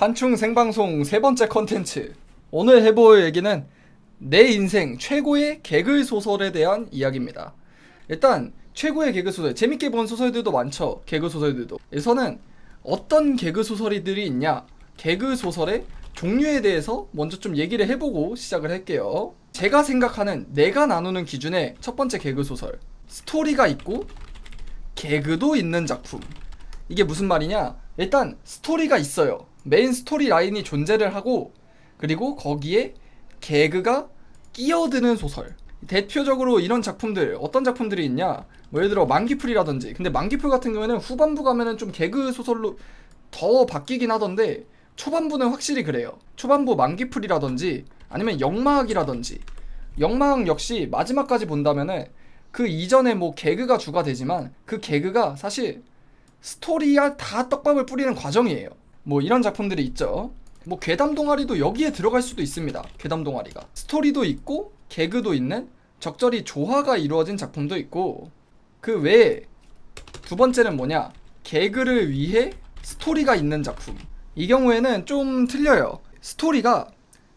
한충 생방송 세 번째 컨텐츠. 오늘 해볼 얘기는 내 인생 최고의 개그 소설에 대한 이야기입니다. 일단 최고의 개그 소설, 재밌게 본 소설들도 많죠. 개그 소설들도. 여기서는 어떤 개그 소설이들이 있냐? 개그 소설의 종류에 대해서 먼저 좀 얘기를 해보고 시작을 할게요. 제가 생각하는 내가 나누는 기준의 첫 번째 개그 소설. 스토리가 있고 개그도 있는 작품. 이게 무슨 말이냐? 일단 스토리가 있어요. 메인 스토리 라인이 존재를 하고 그리고 거기에 개그가 끼어드는 소설. 대표적으로 이런 작품들 어떤 작품들이 있냐? 뭐 예를 들어 만기풀이라든지. 근데 만기풀 같은 경우에는 후반부 가면은 좀 개그 소설로 더 바뀌긴 하던데 초반부는 확실히 그래요. 초반부 만기풀이라든지 아니면 영마학이라든지 영마학 역시 마지막까지 본다면은 그 이전에 뭐 개그가 주가 되지만 그 개그가 사실 스토리야 다 떡밥을 뿌리는 과정이에요. 뭐 이런 작품들이 있죠. 뭐 괴담 동아리도 여기에 들어갈 수도 있습니다. 괴담 동아리가 스토리도 있고 개그도 있는 적절히 조화가 이루어진 작품도 있고 그 외에 두 번째는 뭐냐 개그를 위해 스토리가 있는 작품. 이 경우에는 좀 틀려요. 스토리가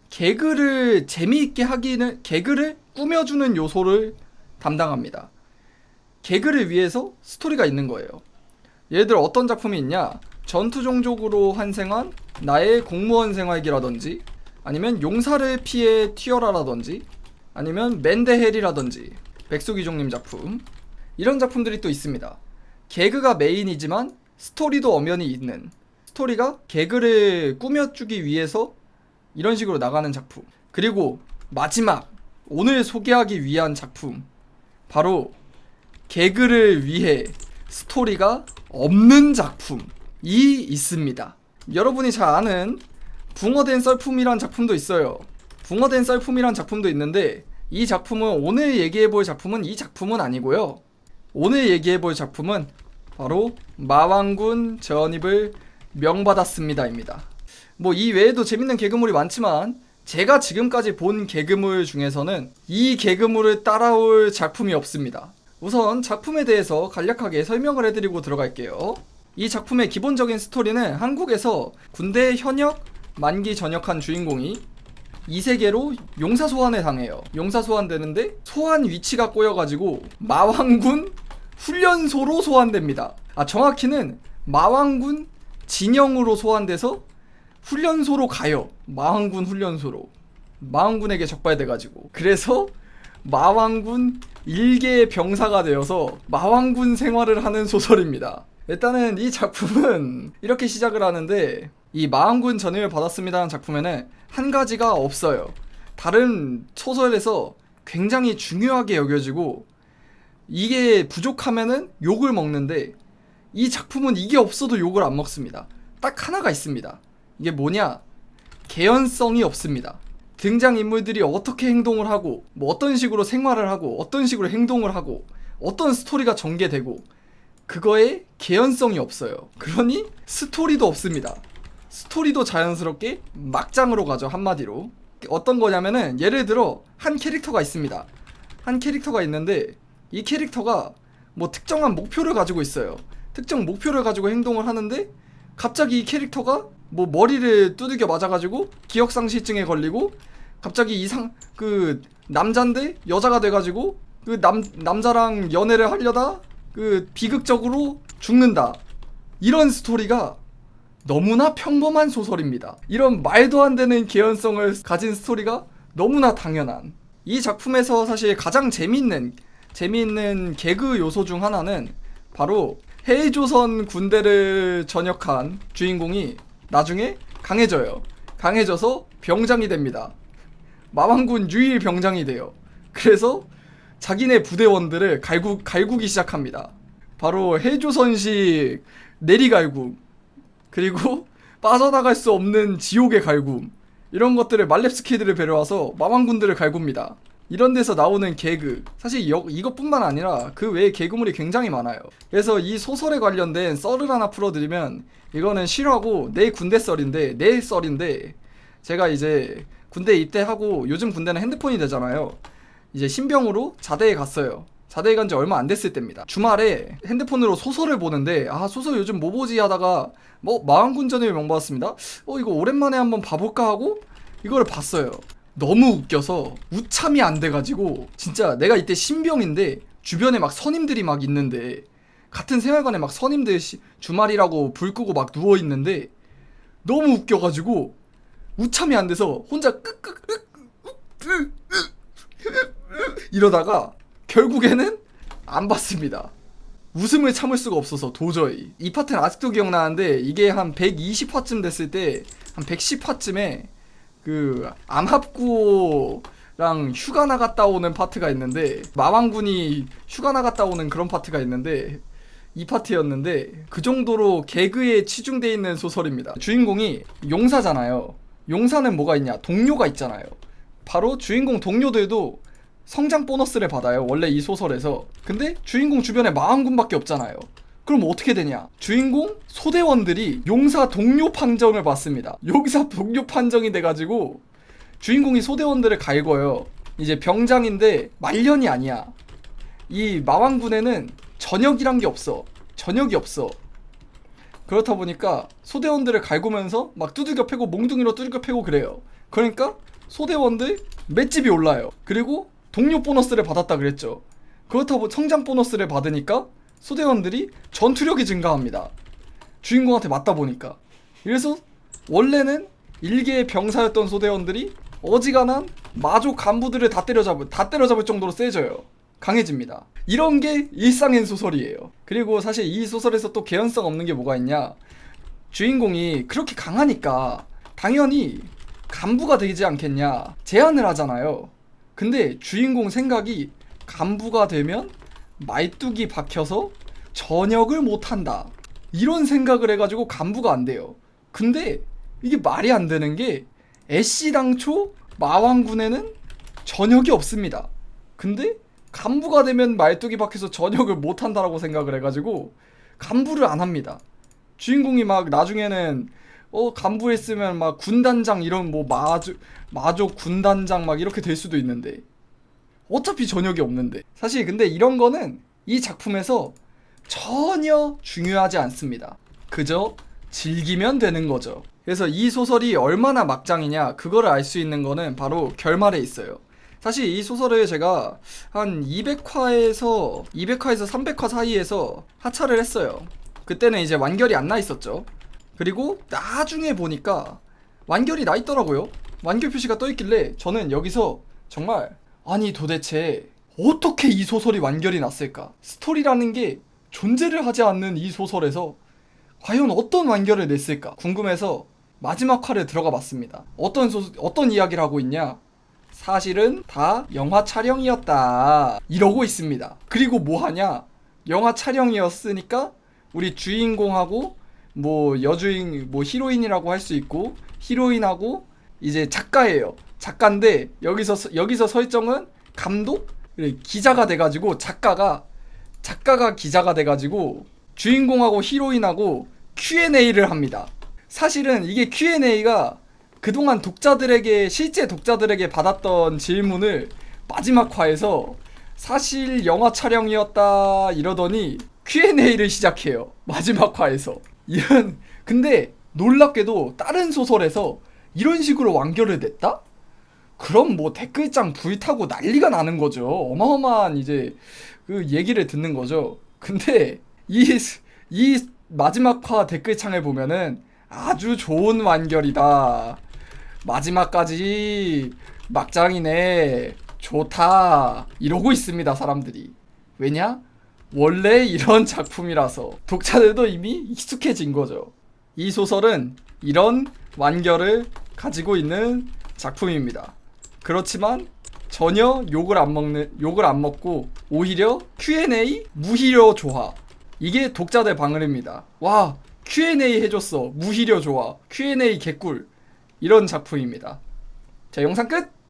개그를 재미있게 하기는 개그를 꾸며주는 요소를 담당합니다. 개그를 위해서 스토리가 있는 거예요. 예를 들어 어떤 작품이 있냐? 전투 종족으로 환생한 나의 공무원 생활기라든지 아니면 용사를 피해 튀어라라든지 아니면 맨데헬이라든지 백수기종님 작품. 이런 작품들이 또 있습니다. 개그가 메인이지만 스토리도 엄연히 있는 스토리가 개그를 꾸며주기 위해서 이런 식으로 나가는 작품. 그리고 마지막 오늘 소개하기 위한 작품. 바로 개그를 위해 스토리가 없는 작품 이 있습니다. 여러분이 잘 아는 붕어된 썰품이란 작품도 있어요. 붕어된 썰품이란 작품도 있는데 이 작품은 오늘 얘기해 볼 작품은 이 작품은 아니고요. 오늘 얘기해 볼 작품은 바로 마왕군 전입을 명받았습니다입니다. 뭐 이 외에도 재밌는 개그물이 많지만 제가 지금까지 본 개그물 중에서는 이 개그물을 따라올 작품이 없습니다. 우선 작품에 대해서 간략하게 설명을 해드리고 들어갈게요. 이 작품의 기본적인 스토리는 한국에서 군대 현역 만기 전역한 주인공이 이 세계로 용사 소환을 당해요. 용사 소환되는데 소환 위치가 꼬여가지고 마왕군 훈련소로 소환됩니다. 아 정확히는 마왕군 진영으로 소환돼서 훈련소로 가요. 마왕군 훈련소로. 마왕군에게 적발돼가지고. 그래서 마왕군 일개의 병사가 되어서 마왕군 생활을 하는 소설입니다. 일단은 이 작품은 이렇게 시작을 하는데 이 마왕군 전임을 받았습니다라는 작품에는 한 가지가 없어요. 다른 소설에서 굉장히 중요하게 여겨지고 이게 부족하면은 욕을 먹는데 이 작품은 이게 없어도 욕을 안 먹습니다. 딱 하나가 있습니다. 이게 뭐냐? 개연성이 없습니다. 등장 인물들이 어떻게 행동을 하고, 뭐 어떤 식으로 생활을 하고, 어떤 식으로 행동을 하고, 어떤 스토리가 전개되고, 그거에 개연성이 없어요. 그러니 스토리도 없습니다. 스토리도 자연스럽게 막장으로 가죠, 한마디로. 어떤 거냐면은, 예를 들어, 한 캐릭터가 있습니다. 한 캐릭터가 있는데, 이 캐릭터가 뭐 특정한 목표를 가지고 있어요. 특정 목표를 가지고 행동을 하는데, 갑자기 이 캐릭터가 뭐 머리를 두들겨 맞아가지고 기억상실증에 걸리고 갑자기 이상 그 남잔데 여자가 돼가지고 그 남 남자랑 연애를 하려다 그 비극적으로 죽는다 이런 스토리가 너무나 평범한 소설입니다. 이런 말도 안 되는 개연성을 가진 스토리가 너무나 당연한 이 작품에서 사실 가장 재미있는 재미있는 개그 요소 중 하나는 바로 해조선 군대를 전역한 주인공이 나중에 강해져요. 강해져서 병장이 됩니다. 마왕군 유일 병장이 돼요. 그래서 자기네 부대원들을 갈구, 갈구기 시작합니다. 바로 해조선식 내리갈굼 그리고 빠져나갈 수 없는 지옥의 갈굼 이런 것들을 말렙스키드를 배려와서 마왕군들을 갈굽니다. 이런 데서 나오는 개그 사실 여, 이것뿐만 아니라 그 외에 개그물이 굉장히 많아요 그래서 이 소설에 관련된 썰을 하나 풀어드리면 이거는 실화고 내 군대 썰인데 내 썰인데 제가 이제 군대 입대하고 요즘 군대는 핸드폰이 되잖아요 이제 신병으로 자대에 갔어요 자대에 간 지 얼마 안 됐을 때입니다. 주말에 핸드폰으로 소설을 보는데 아 소설 요즘 뭐 보지 하다가 뭐 마왕군전의 명받았습니다. 어 이거 오랜만에 한번 봐볼까 하고 이거를 봤어요. 너무 웃겨서 우참이 안 돼가지고 진짜 내가 이때 신병인데 주변에 막 선임들이 막 있는데 같은 생활관에 막 선임들 시- 주말이라고 불 끄고 막 누워 있는데 너무 웃겨가지고 우참이 안 돼서 혼자 끄끄 이러다가 결국에는 안 봤습니다. 웃음을 참을 수가 없어서 도저히 이 파트는 아직도 기억나는데 이게 한 120화쯤 됐을 때 한 110화쯤에 그 암합구랑 휴가 나갔다 오는 파트가 있는데 마왕군이 휴가 나갔다 오는 그런 파트가 있는데 이 파트였는데 그 정도로 개그에 치중돼 있는 소설입니다. 주인공이 용사잖아요. 용사는 뭐가 있냐? 동료가 있잖아요. 바로 주인공 동료들도 성장 보너스를 받아요. 원래 이 소설에서. 근데 주인공 주변에 마왕군밖에 없잖아요. 그럼 어떻게 되냐? 주인공 소대원들이 용사 동료 판정을 받습니다. 용사 동료 판정이 돼가지고 주인공이 소대원들을 갈궈요. 이제 병장인데 말년이 아니야. 이 마왕군에는 전역이란 게 없어. 전역이 없어. 그렇다 보니까 소대원들을 갈구면서 막 두들겨 패고 몽둥이로 두들겨 패고 그래요. 그러니까 소대원들 맷집이 올라요. 그리고 동료 보너스를 받았다 그랬죠. 그렇다고 성장 보너스를 받으니까 소대원들이 전투력이 증가합니다. 주인공한테 맞다 보니까. 그래서 원래는 일개의 병사였던 소대원들이 어지간한 마조 간부들을 다 때려잡을 다 때려잡을 정도로 세져요. 강해집니다. 이런 게 일상인 소설이에요. 그리고 사실 이 소설에서 또 개연성 없는 게 뭐가 있냐? 주인공이 그렇게 강하니까 당연히 간부가 되지 않겠냐? 제안을 하잖아요. 근데 주인공 생각이 간부가 되면 말뚝이 박혀서 전역을 못한다. 이런 생각을 해가지고 간부가 안 돼요. 근데 이게 말이 안 되는 게 애쉬 당초 마왕군에는 전역이 없습니다. 근데 간부가 되면 말뚝이 박혀서 전역을 못한다라고 생각을 해가지고 간부를 안 합니다. 주인공이 막 나중에는 어 간부했으면 막 군단장 이런 뭐 마조 마조 군단장 막 이렇게 될 수도 있는데 어차피 전역이 없는데 사실 근데 이런 거는 이 작품에서 전혀 중요하지 않습니다. 그저 즐기면 되는 거죠. 그래서 이 소설이 얼마나 막장이냐 그거를 알 수 있는 거는 바로 결말에 있어요. 사실 이 소설을 제가 한 200화에서 200화에서 300화 사이에서 하차를 했어요. 그때는 이제 완결이 안 나 있었죠. 그리고 나중에 보니까 완결이 나 있더라고요. 완결 표시가 떠 있길래 저는 여기서 정말 아니 도대체 어떻게 이 소설이 완결이 났을까? 스토리라는 게 존재를 하지 않는 이 소설에서 과연 어떤 완결을 냈을까? 궁금해서 마지막 화를 들어가 봤습니다. 어떤 소 어떤 이야기를 하고 있냐? 사실은 다 영화 촬영이었다. 이러고 있습니다. 그리고 뭐 하냐? 영화 촬영이었으니까 우리 주인공하고 뭐 여주인 뭐 히로인이라고 할 수 있고 히로인하고 이제 작가예요. 작가인데 여기서 서- 여기서 설정은 감독 기자가 돼가지고 작가가 작가가 기자가 돼가지고 주인공하고 히로인하고 Q&A를 합니다. 사실은 이게 Q&A가 그동안 독자들에게 실제 독자들에게 받았던 질문을 마지막 화에서 사실 영화 촬영이었다 이러더니 Q&A를 시작해요. 마지막 화에서. 이런 근데 놀랍게도 다른 소설에서 이런 식으로 완결을 냈다? 그럼 뭐 댓글장 불타고 난리가 나는 거죠. 어마어마한 이제 그 얘기를 듣는 거죠. 근데 이, 이 마지막 화 댓글창을 보면은 아주 좋은 완결이다. 마지막까지 막장이네. 좋다. 이러고 있습니다, 사람들이. 왜냐? 원래 이런 작품이라서 독자들도 이미 익숙해진 거죠. 이 소설은 이런 완결을 가지고 있는 작품입니다. 그렇지만 전혀 욕을 안 먹는 욕을 안 먹고 오히려 Q&A 무희려 조화 이게 독자들 방을입니다. 와 Q&A 해줬어 무희려 조화 Q&A 개꿀 이런 작품입니다. 자 영상 끝.